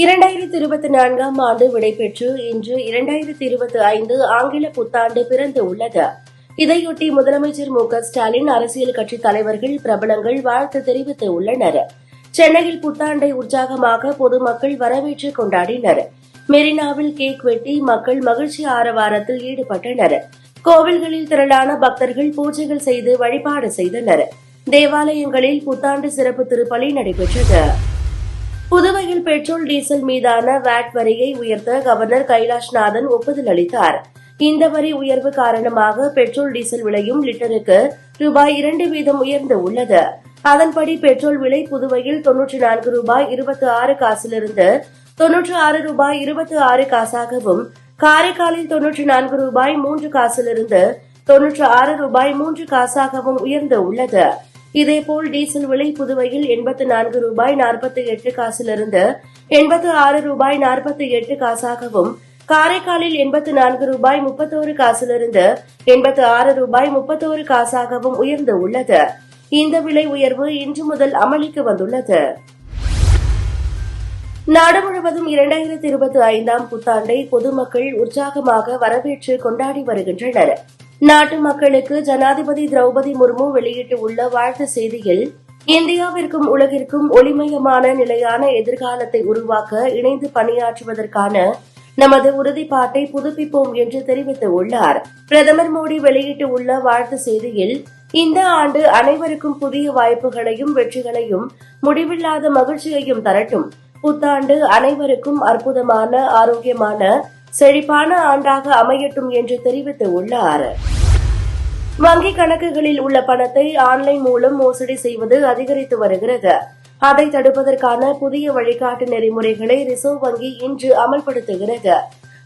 இரண்டாயிரத்தி இருபத்தி நான்காம் ஆண்டு விடைபெற்று இன்று இரண்டாயிரத்தி இருபத்தி ஐந்து ஆங்கில புத்தாண்டு பிறந்து உள்ளது இதையொட்டி முதலமைச்சர் மு க ஸ்டாலின் அரசியல் கட்சித் தலைவர்கள் பிரபலங்கள் வாழ்த்து தெரிவித்துள்ளனர். சென்னையில் புத்தாண்டை உற்சாகமாக பொதுமக்கள் வரவேற்று கொண்டாடினர். மெரினாவில் கேக் வெட்டி மக்கள் மகிழ்ச்சி ஆரவாரத்தில் ஈடுபட்டனர். கோவில்களில் திரளான பக்தர்கள் பூஜைகள் செய்து வழிபாடு செய்தனர். தேவாலயங்களில் புத்தாண்டு சிறப்பு திருப்பலி நடைபெற்றது. புதுவையில் பெட்ரோல் டீசல் மீதான வேட் வரியை உயர்த்த கவர்னர் கைலாஷ்நாதன் ஒப்புதல் அளித்தார். இந்த வரி உயர்வு காரணமாக பெட்ரோல் டீசல் விலையும் லிட்டருக்கு ரூபாய் இரண்டு வீதம் உயர்ந்து உள்ளது. அதன்படி பெட்ரோல் விலை புதுவையில் தொன்னூற்றி நான்கு ரூபாய் இருபத்தி ஆறு காசிலிருந்து தொன்னூற்று ஆறு ரூபாய் இருபத்தி ஆறு காசாகவும் காரைக்காலில் தொன்னூற்றி நான்கு ரூபாய் மூன்று காசிலிருந்து தொன்னூற்று ஆறு ரூபாய் மூன்று காசாகவும் உயர்ந்து உள்ளது. இதேபோல் டீசல் விலை புதுவையில் எண்பத்து நான்கு ரூபாய் நாற்பத்தி எட்டு காசிலிருந்து எண்பத்து ஆறு ரூபாய் நாற்பத்தி எட்டு காசாகவும் காரைக்காலில் எண்பத்து நான்கு ரூபாய் முப்பத்தோரு காசிலிருந்து எண்பத்து ஆறு ரூபாய் முப்பத்தோரு காசாகவும் உயர்ந்து உள்ளது. இந்த விலை உயர்வு இன்று முதல் அமலுக்கு வந்துள்ளது. நாடு முழுவதும் இரண்டாயிரத்தி இருபத்தி ஐந்தாம் புத்தாண்டை பொதுமக்கள் உற்சாகமாக வரவேற்று கொண்டாடி வருகின்றனர். நாட்டு மக்களுக்கு ஜனாதிபதி திரௌபதி முர்மு வெளியிட்டுள்ள வாழ்த்து செய்தியில் இந்தியாவிற்கும் உலகிற்கும் ஒளிமயமான நிலையான எதிர்காலத்தை உருவாக்க இணைந்து பணியாற்றுவதற்கான நமது உறுதிப்பாட்டை புதுப்பிப்போம் என்று தெரிவித்துள்ளார் பிரதமர் மோடி வெளியிட்டுள்ள வாழ்த்து செய்தியில் இந்த ஆண்டு அனைவருக்கும் புதிய வாய்ப்புகளையும் வெற்றிகளையும் முடிவில்லாத மகிழ்ச்சியையும் தரட்டும். புத்தாண்டு அனைவருக்கும் அற்புதமான ஆரோக்கியமான செழிப்பான ஆண்டாக அமையட்டும் என்று தெரிவித்துள்ளார். வங்கிக் கணக்குகளில் உள்ள பணத்தை ஆன்லைன் மூலம் மோசடி செய்வது அதிகரித்து வருகிறது. அதை தடுப்பதற்கான புதிய வழிகாட்டு நெறிமுறைகளை ரிசர்வ் வங்கி இன்று அமல்படுத்துகிறது.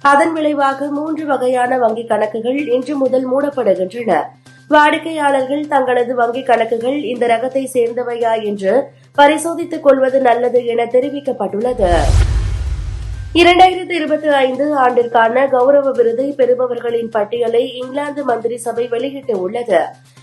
அதன் விளைவாக மூன்று வகையான வங்கிக் கணக்குகள் இன்று முதல் மூடப்படுகின்றன. வாடிக்கையாளர்கள் தங்களது வங்கிக் கணக்குகள் இந்த ரகத்தை சேர்ந்தவையா என்று பரிசோதித்துக் கொள்வது நல்லது என தெரிவிக்கப்பட்டுள்ளது. இரண்டாயிரத்தி இருபத்தி ஐந்து ஆண்டிற்கான கௌரவ விருதை பெறுபவர்களின் பட்டியலை இங்கிலாந்து மந்திரி சபை வெளியிட்டுள்ளது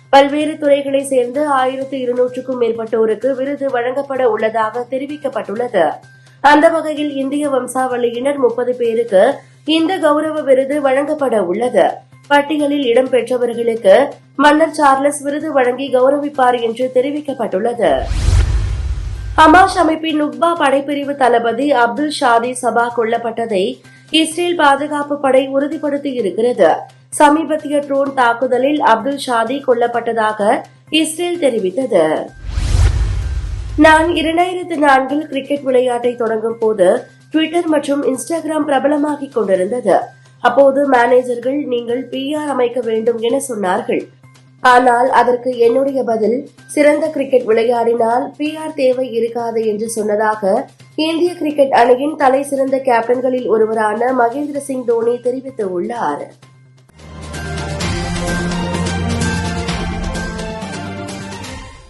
பல்வேறு துறைகளைச் சேர்ந்த ஆயிரத்து இருநூற்றுக்கும் மேற்பட்டோருக்கு விருது வழங்கப்பட உள்ளதாக தெரிவிக்கப்பட்டுள்ளது. அந்த வகையில் இந்திய வம்சாவளியினர் முப்பது பேருக்கு இந்த கௌரவ விருது வழங்கப்பட உள்ளது. பட்டியலில் இடம்பெற்றவர்களுக்கு மன்னர் சார்லஸ் விருது வழங்கி கௌரவிப்பார் என்று தெரிவிக்கப்பட்டுள்ளது. ஹமாஸ் அமைப்பின் நுக்பா படைப்பிரிவு தளபதி அப்துல் ஷாதி சபா கொல்லப்பட்டதை இஸ்ரேல் பாதுகாப்பு படை உறுதிப்படுத்தியிருக்கிறது சமீபத்திய ட்ரோன் தாக்குதலில் அப்துல் ஷாதி கொல்லப்பட்டதாக இஸ்ரேல் தெரிவித்தது. நான் இரண்டாயிரத்து நான்கில் கிரிக்கெட் விளையாட்டை தொடங்கும் போது ட்விட்டர் மற்றும் இன்ஸ்டாகிராம் பிரபலமாகிக் கொண்டிருந்தது. அப்போது மேனேஜர்கள் நீங்கள் பிஆர் அமைக்க வேண்டும் என சொன்னார்கள். ஆனால் அதற்கு என்னுடைய பதில் சிறந்த கிரிக்கெட் விளையாடினால் பிஆர் தேவை இருக்காது என்று சொன்னதாக இந்திய கிரிக்கெட் அணியின் தலை சிறந்த கேப்டன்களில் ஒருவரான மகேந்திர சிங் தோனி தெரிவித்துள்ளார்.